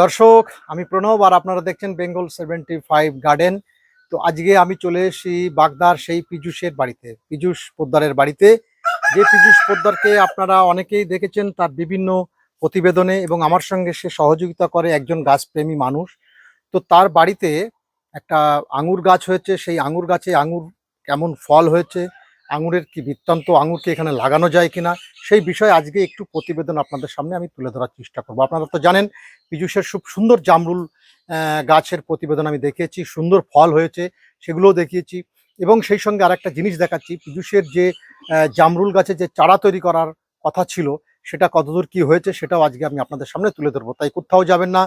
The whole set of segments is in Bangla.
দর্শক, আমি প্রণব আর আপনারা দেখছেন বেঙ্গল সেভেন্টি ফাইভ গার্ডেন। তো আজকে আমি চলে এসেছি বাগদার সেই পীযুষের বাড়িতে, পীযুষ পোদ্দারের বাড়িতে। যে পীযুষ পোদ্দারকে আপনারা অনেকেই দেখেছেন তার বিভিন্ন প্রতিবেদনে এবং আমার সঙ্গে সে সহযোগিতা করে একজন গাছপ্রেমী মানুষ। তো তার বাড়িতে একটা আঙুর গাছ হয়েছে, সেই আঙুর গাছে আঙুর কেমন ফল হয়েছে আঙুরের কি বৃত্তান্ত আঙুরকে এখানে লাগানো যায় কিনা, সেই বিষয়ে আজকে একটু প্রতিবেদন আপনাদের সামনে আমি তুলে ধরার চেষ্টা করব। আপনারা তো জানেন, পীযুষের খুব সুন্দর জামরুল গাছের প্রতিবেদন আমি দেখিয়েছি, সুন্দর ফল হয়েছে, সেগুলোও দেখিয়েছি এবং সেই সঙ্গে আরেকটা জিনিস দেখাচ্ছি, পীযুষের যে জামরুল গাছে যে চারা তৈরি করার কথা ছিল, সেটা কতদূর কি হয়েছে সেটাও আজকে আমি আপনাদের সামনে তুলে ধরবো। তাই কোথাও যাবেন না,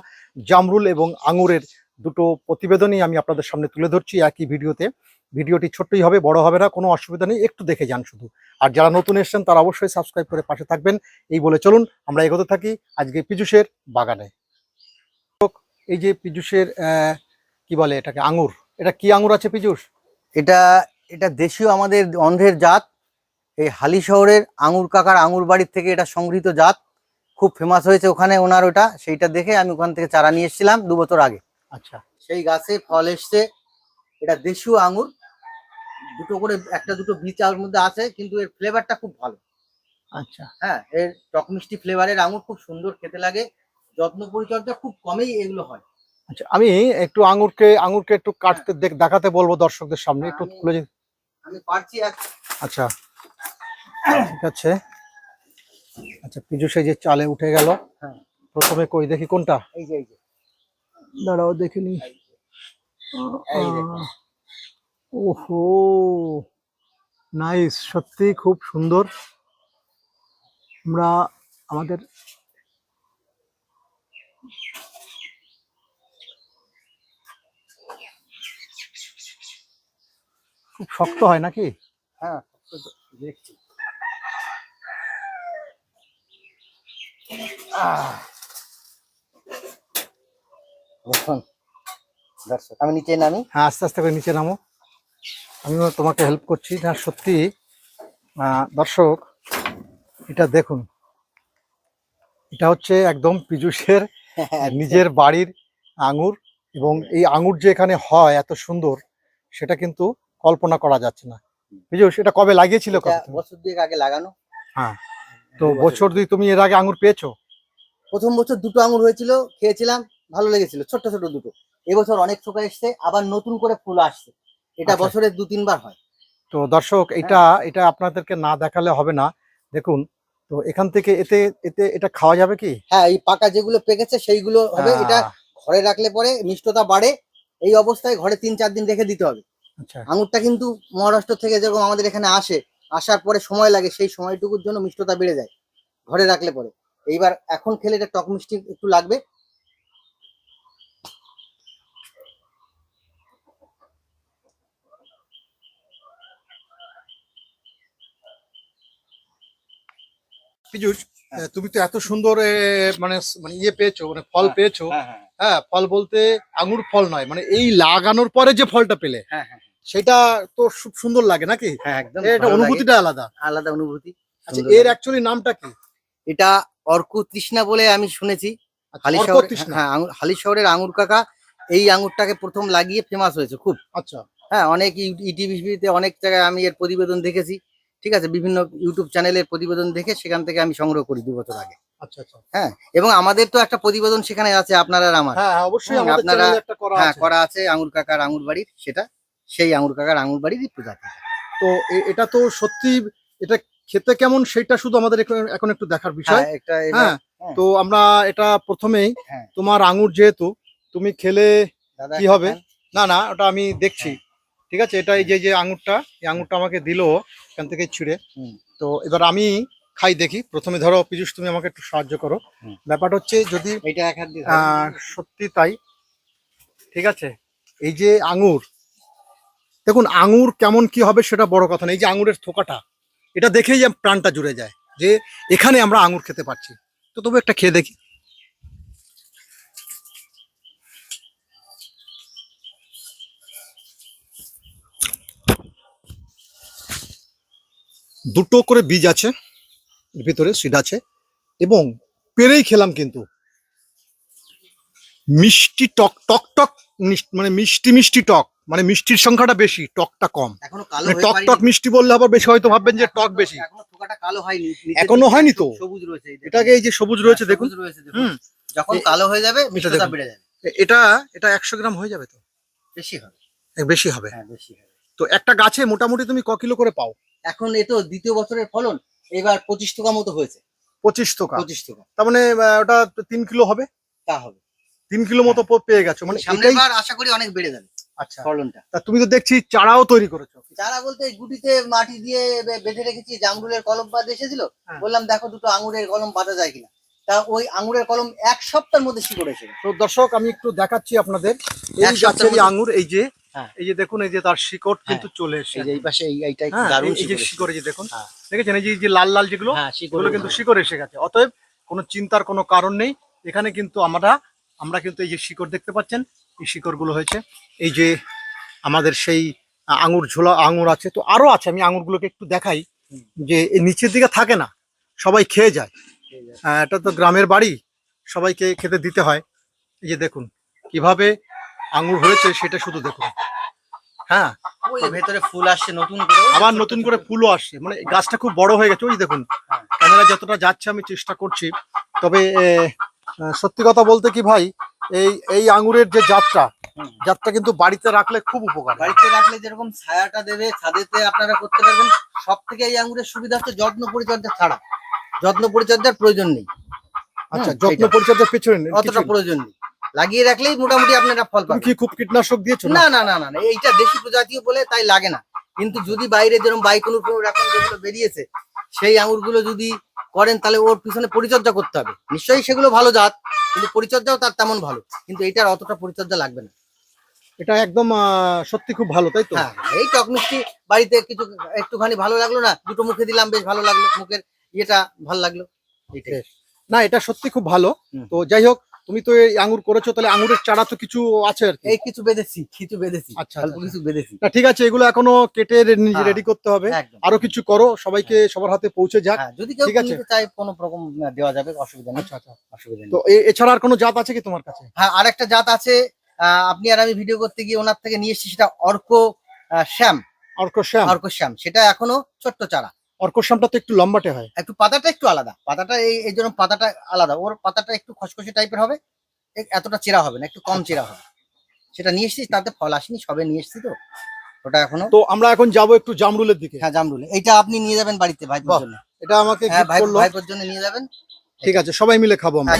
জামরুল এবং আঙুরের দুটো প্রতিবেদনই আমি আপনাদের সামনে তুলে ধরছি একই ভিডিওতে। ভিডিওটি ছোট্টই হবে বড় হবে না কোনো অসুবিধা নেই একটু দেখে যান শুধু। আর যারা নতুন এসছেন তারা অবশ্যই সাবস্ক্রাইব করে পাশে থাকবেন। এই বলে চলুন আমরা এগোতে থাকি আজকে পীযুষের বাগানে। এই যে পীযুষের কি বলে এটাকে আঙুর। এটা কি আঙুর আছে পীযুষ? এটা এটা দেশীয় আমাদের অন্ধের জাত। এই হালি শহরের আঙুর কাকার আঙুর বাড়ির থেকে এটা সংগৃহীত জাত। খুব ফেমাস হয়েছে ওখানে ওনার ওটা সেইটা দেখে আমি ওখান থেকে চারা নিয়ে এসেছিলাম দু বছর আগে। আচ্ছা। সেই গাছে ফল এসছে। এটা দেশীয় আঙুর দুটো করে একটা দুটো বীজ আর মধ্যে আছে কিন্তু এর ফ্লেভারটা খুব ভালো। আচ্ছা। হ্যাঁ এর টক মিষ্টি ফ্লেভারের আঙুর খুব সুন্দর খেতে লাগে যত্ন পরিচর্যা খুব কমেই এগুলো হয়। আচ্ছা আমি একটু আঙুরকে আঙুরকে একটু কাটতে দেখ দেখাতে বলব দর্শকদের সামনে একটু খুলে আমি পারছি আচ্ছা ঠিক আছে। আচ্ছা পীযুষ এই যে চালে উঠে গেল। হ্যাঁ। প্রথমে কই দেখি কোনটা? এই যে এই যে। দাঁড়াও দেখিনি এই দেখুন। ওহো নাইস সত্যি খুব সুন্দর। আমরা আমাদের খুব শক্ত হয় নাকি? হ্যাঁ দেখছি। আমি নিচে নামি। হ্যাঁ আস্তে আস্তে করে নিচে নামো। আমিও তোমাকে হেল্প করছি। না সত্যি দর্শক এটা দেখুন। এটা হচ্ছে একদম পীযুষের নিজের বাড়ির আঙুর এবং এই আঙুর যে এখানে হয় এত সুন্দর সেটা কিন্তু কল্পনা করা যাচ্ছে না। পীযুষ এটা কবে লাগিয়েছিল বছর দুয়েক আগে লাগানো। হ্যাঁ। তো বছর। দুই তুমি এর আগে আঙুর পেয়েছ? প্রথম বছর দুটো আঙুর হয়েছিল খেয়েছিলাম ভালো লেগেছিল ছোট্ট ছোট দুটো। এবছর অনেক ছোকা এসছে আবার নতুন করে ফুল আসছে। এটা আচ্ছা। বছরে দু তিনবার হয়। তো দর্শক এটা এটা আপনাদেরকে না দেখালে হবে না। দেখুন তো এখান থেকে এতে এতে এটা খাওয়া যাবে কি? হ্যাঁ এই পাকা যেগুলো পেকেছে সেইগুলো হবে। এটা ঘরে রাখলে পরে মিষ্টতা বাড়ে। এই অবস্থায় ঘরে তিন চার দিন রেখে দিতে হবে। আচ্ছা। আঙুরটা কিন্তু মহারাষ্ট্র থেকে যেরকম আমাদের এখানে আসে আসার পরে সময় লাগে সেই সময়টুকুর জন্য মিষ্টতা বেড়ে যায় ঘরে রাখলে পরে। এইবার এখন খেলে এটা টক মিষ্টি একটু লাগবে। পীযুষ তুমি তো এত সুন্দর মানে মানে ইয়ে পেয়েছ মানে ফল হ্যাঁ, পেয়েছ। হ্যাঁ হ্যাঁ। হ্যাঁ ফল বলতে আঙুর ফল নয় মানে এই লাগানোর পরে যে ফলটা পেলে হ্যাঁ হ্যাঁ সেটা তো খুব সুন্দর লাগে নাকি? হ্যাঁ এটা অনুভূতিটা আলাদা। আলাদা অনুভূতি। আচ্ছা এর অ্যাকচুয়ালি নামটা কি? এটা অর্ক তৃষ্ণা বলে আমি শুনেছি। আচ্ছা, হ্যাঁ হালি শহরের আঙুর কাকা এই আঙুরটাকে প্রথম লাগিয়ে ফেমাস হয়েছে খুব। আচ্ছা। হ্যাঁ অনেক ইটিভিতে অনেক জায়গায় আমি এর প্রতিবেদন দেখেছি। ঠিক আছে বিভিন্ন ইউটিউব চ্যানেলের প্রতিবেদন দেখে সেখান থেকে আমি সংগ্রহ করি দু বছর আগে। আচ্ছা আচ্ছা। হ্যাঁ এবং আমাদের তো একটা প্রতিবেদন সেখানে আছে আপনার আমার। হ্যাঁ হ্যাঁ, অবশ্যই আপনারা- একটা করা হ্যাঁ করা আছে আঙুর কাকার আঙুর বাড়ির সেটা সেই আঙুর কাকার আঙুর বাড়িরই প্রজাতি তো এটা তো সত্যি এটা খেতে কেমন সেটা শুধু আমাদের এখন- একটু দেখার বিষয়। হ্যাঁ। তো আমরা এটা প্রথমেই। তোমার আঙুর যেহেতু তুমি খেলে কি হবে? না না ওটা আমি দেখছি। ঠিক আছে? এটা এই যে যে আঙুরটা এই আঙুরটা আমাকে দিলো এখান থেকে ছিঁড়ে। তো এবার আমি খাই দেখি। প্রথমে ধরো পীযুষ তুমি আমাকে একটু সাহায্য করো। ব্যাপারটা হচ্ছে যদি। সত্যি তাই। ঠিক আছে? এই যে আঙুর দেখুন আঙুর কেমন কি হবে সেটা বড় কথা না। এই যে আঙুরের থোকাটা এটা দেখেই যে প্রাণটা জুড়ে যায় যে এখানে আমরা আঙুর খেতে পারছি। তো তবু একটা খেয়ে দেখি। দুটো করে বীজ আছে এর ভিতরে সিড আছে এবং পেরেই খেলাম কিন্তু। মিষ্টি টক টক টক মানে মিষ্টি মিষ্টি টক মানে মিষ্টির সংখ্যাটা বেশি টকটা কম। মানে টক টক মিষ্টি বললে আবার বেশি হয়তো ভাববেন যে টক বেশি। এখনও হয়নি তো? সবুজ রয়েছে এটাকে এই যে সবুজ রয়েছে হ্যাঁ, দেখুন। যখন কালো হয়ে যাবে মিষ্টতা বেড়ে যাবে। এটা এটা একশো গ্রাম হয়ে যাবে তো? বেশি হবে। এ, বেশি হবে। হ্যাঁ বেশি হবে। তো একটা গাছে মোটামুটি তুমি ক কিলো করে পাও? এখন এ তো দ্বিতীয় বছরের ফলন এবার পঁচিশ টাকা মতো হয়েছে। পঁচিশ টাকা। পঁচিশ টাকা। তার মানে ওটা তিন কিলো হবে? তা হবে। তিন কিলো মতো পেয়ে গেছো। মানে সামনের বার আশা করি অনেক বেড়ে যাবে আচ্ছা। ফলনটা। তা তুমি তো দেখছি চারাও তৈরি করেছ। চারা বলতে গুটিতে মাটি দিয়ে বেঁধে রেখেছি জামরুলের কলম এসেছিল। হ্যাঁ। বললাম দেখো দুটো আঙুরের কলম বাঁধা যায় কিনা? তা ওই আঙুরের কলম এক সপ্তাহের মধ্যে শিকড় এসে তো দর্শক আমি একটু দেখাচ্ছি আপনাদের। এই মধ্যে- আঙ্গুর এই যে। এই যে দেখুন এই যে তার শিকড় কিন্তু চলে এসেছে এই যে এই পাশে এই হ্যাঁ, দারুণ এই- এই যে শিকড় এই যে দেখুন। হ্যাঁ। দেখেছেন? এই যে লাল লাল যেগুলো হ্যাঁ কিন্তু শিকড় এসে গেছে। অতএব কোনো চিন্তার কোনো কারণ নেই। এখানে কিন্তু আমরা আমরা কিন্তু এই যে শিকড় দেখতে পাচ্ছেন এই শিকড়গুলো হয়েছে। এই যে আমাদের সেই আঙুর ঝোলা আঙুর আছে তো আরও আছে আমি আঙুরগুলোকে একটু দেখাই। যে নিচের দিকে থাকে না সবাই খেয়ে যায়। এটা তো গ্রামের বাড়ি সবাইকে খেতে দিতে হয়। এই যে দেখুন কীভাবে আঙুর হয়েছে সেটা শুধু দেখুন। হ্যাঁ? ভেতরে ফুল আসছে নতুন করে আবার নতুন করে ফুলও আসছে। মানে গাছটা খুব বড় হয়ে গেছে ওই দেখুন। ক্যামেরা যতটা যাচ্ছে আমি চেষ্টা করছি। তবে সত্যি কথা বলতে কি ভাই এই এই আঙুরের যে জাতটা। জাতটা কিন্তু বাড়িতে রাখলে খুব উপকার বাড়িতে রাখলে যেরকম ছায়াটা দেবে ছাদেতে আপনারা করতে পারবেন সব থেকে এই আঙুরের সুবিধা হচ্ছে যত্ন পরিচর্যা ছাড়া। যত্ন পরিচর্যার প্রয়োজন নেই। আচ্ছা যত্ন। পরিচর্যার পেছনে নেই, অতটা প্রয়োজন নেই। লাগিয়ে রাখলেই মোটামুটি আপনারা ফল পাবেন। কি খুব কীটনাশক দিয়েছ না? না না না এইটা দেশি প্রজাতীয় বলে তাই লাগে না। কিন্তু যদি বাইরে যেরকম বাইকুনুর এখন যেগুলো বেরিয়েছে সেই আঙুরগুলো যদি করেন তাহলে ওর পিছনে পরিচর্যা করতে হবে। নিশ্চয়ই সেগুলো ভালো জাত কিন্তু পরিচর্যাও তার তেমন ভালো। কিন্তু এইটার অতটা পরিচর্যা লাগবে না। এটা একদম সত্যি খুব ভালো তাই তো? হ্যাঁ এই টক মিষ্টি বাড়িতে কিছু একটুখানি ভালো লাগল না দুটো মুখে দিলাম বেশ ভালো লাগল মুখের ইয়েটা ভালো লাগল। না এটা সত্যি খুব ভালো। তো যাই হোক তুমি তো এই আঙ্গুর করেছ তাহলে আঙ্গুরের চারা তো কিছু আছে আর কি। এই কিছু বেঁধেছি কিছু বেঁধেছি। আচ্ছা, অল্প আচ্ছা। কিছু বেঁধেছি। না ঠিক আছে এগুলো এখনও কেটে নিজে রেডি করতে হবে। আরও কিছু করো সবাইকে সবার হাতে পৌঁছে যাক। হ্যাঁ যদি কেউ ঠিক আছে। চায় কোনো রকম দেওয়া যাবে অসুবিধা নেই। আচ্ছা আচ্ছা। অসুবিধা নেই। তো এছাড়া আর কোনো জাত আছে কি তোমার কাছে? হ্যাঁ আরেকটা জাত আছে আহ, আপনি আর আমি ভিডিও করতে গিয়ে ওনার থেকে নিয়ে এসেছি সেটা অর্ক শ্যাম অর্কশ্যাম অর্ক শ্যাম সেটা এখনও ছোট্ট চারা। অর্কশ্যামটা তো একটু লম্বাটে হয়। একটু পাতাটা একটু আলাদা। পাতাটা এই এই জন্য পাতাটা আলাদা ওর পাতাটা একটু খসখসে টাইপের হবে এতটা চেরা হবে না একটু কম চেরা হবে। সেটা নিয়ে এসেছি তাতে ফল আসেনি সবে নিয়ে এসেছি তো। ওটা এখনও তো আমরা এখন যাব একটু জামরুলের দিকে। হ্যাঁ জামরুল। এইটা আপনি নিয়ে যাবেন বাড়িতে ভাইপোর জন্য। এটা আমাকে হ্যাঁ ভাইপোর জন্য নিয়ে যাবেন। ঠিক আছে সবাই মিলে খাব আমরা।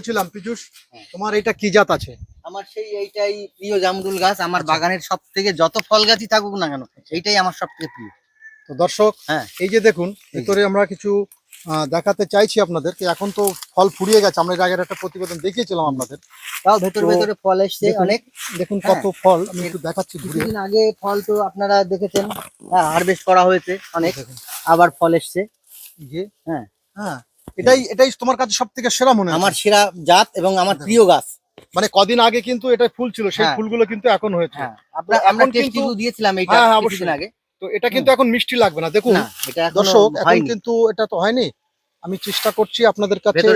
বলছিলাম পীযুষ হ্যাঁ। তোমার এটা কি জাত আছে আমার সেই এইটাই প্রিয় জামরুল গাছ আমার বাগানের সব থেকে যত ফল গাছই থাকুক না কেন এইটাই আমার সব থেকে প্রিয় তো দর্শক হ্যাঁ। এই যে দেখুন ভিতরে আমরা কিছু দেখাতে চাইছি আপনাদেরকে এখন তো ফল ফুরিয়ে গেছে আমরা এর আগের একটা প্রতিবেদন দেখিয়েছিলাম আপনাদের তাও ভেতর ভেতরে ফল এসছে অনেক দেখুন হ্যাঁ। কত ফল আমি একটু দেখাচ্ছি কিছুদিন আগে ফল তো আপনারা দেখেছেন হারভেস্ট করা হয়েছে অনেক আবার ফল এসছে এই যে হ্যাঁ। হ্যাঁ এটাই এটাই তোমার কাছে সব থেকে সেরা মনে আমার সেরা জাত এবং আমার প্রিয় গাছ। মানে কদিন আগে কিন্তু এটা ফুল ছিল সেই হ্যাঁ। ফুলগুলো কিন্তু এখন হয়েছে। হ্যাঁ আমরা টেস্ট কিন্তু- দিয়েছিলাম এইটা হ্যাঁ, কিছুদিন। আগে। তো এটা কিন্তু এখন মিষ্টি লাগবে না দেখুন। এটা দর্শক এখন কিন্তু এটা তো হয়নি। আমি চেষ্টা করছি আপনাদের কাছে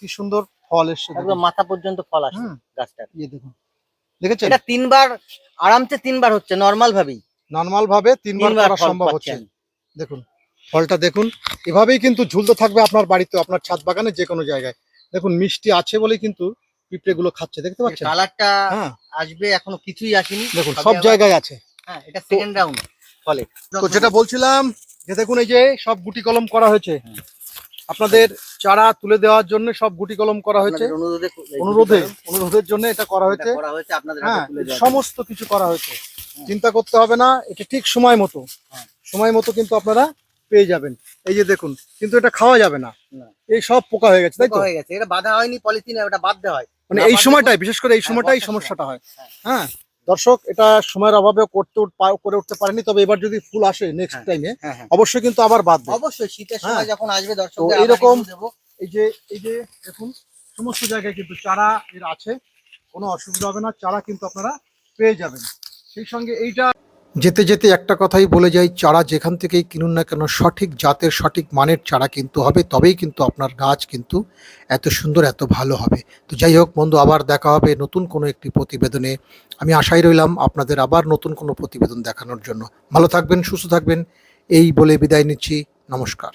কি সুন্দর ফল এসছে একদম মাথা পর্যন্ত ফল আসছে হুম, গাছটার। ইয়ে দেখুন। দেখেছেন? এটা তিনবার আরামসে তিনবার হচ্ছে নর্মাল ভাবেই। নর্মাল ভাবে তিনবার তিনবার করা সম্ভব হচ্ছে। দেখুন ফলটা দেখুন। এভাবেই কিন্তু ঝুলতে থাকবে আপনার বাড়িতে আপনার ছাদ বাগানে যে কোনো জায়গায়। দেখুন মিষ্টি আছে বলেই কিন্তু পিঁপড়ে গুলো খাচ্ছে দেখতে পাচ্ছেন? কালারটা হ্যাঁ। আসবে এখনও কিছুই আসেনি। দেখুন সব জায়গায় আছে। হ্যাঁ এটা সেকেন্ড রাউন্ড ফলে। তো যেটা বলছিলাম যে দেখুন এই যে সব গুটি কলম করা হয়েছে আপনাদের চারা তুলে দেওয়ার জন্য সব গুটি কলম করা হয়েছে। অনুরোধে অনুরোধে অনুরোধের জন্য এটা করা হয়েছে। হ্যাঁ সমস্ত কিছু করা হয়েছে। চিন্তা করতে হবে না এটা ঠিক সময় মতো। হ্যাঁ। সময় মতো কিন্তু আপনারা পেয়ে যাবেন। এই যে দেখুন কিন্তু এটা খাওয়া যাবে না। এই সব পোকা হয়ে গেছে তাই তো? হয়ে গেছে। এটা বাধা হয়নি পলিথিনে এটা বাদ দেওয়া হয়। মানে এই সময়টাই বিশেষ করে এই হ্যাঁ, সময়টাই সমস্যাটা হয়। হ্যাঁ। হ্যাঁ দর্শক এটা সময়ের অভাবে করতে করে উঠতে পারেনি তবে এবার যদি ফুল আসে নেক্সট হ্যাঁ। টাইমে অবশ্যই কিন্তু আবার বাদ অবশ্যই শীতের। সময় যখন আসবে দর্শক এইরকম দেবো। এই যে এই যে দেখুন সমস্ত জায়গায় কিন্তু চারা এর আছে কোনো অসুবিধা হবে না চারা কিন্তু আপনারা পেয়ে যাবেন। সেই সঙ্গে এইটা যেতে যেতে একটা কথাই বলে যাই, চারা যেখান থেকেই কিনুন না কেন, সঠিক জাতের সঠিক মানের চারা কিন্তু হবে, তবেই কিন্তু আপনার গাছ কিন্তু এত সুন্দর, এত ভালো হবে। তো যাই হোক বন্ধু, আবার দেখা হবে নতুন কোনো একটি প্রতিবেদনে। আমি আশাই রইলাম আপনাদের আবার নতুন কোনো প্রতিবেদন দেখানোর জন্য। ভালো থাকবেন, সুস্থ থাকবেন, এই বলে বিদায় নিচ্ছি, নমস্কার।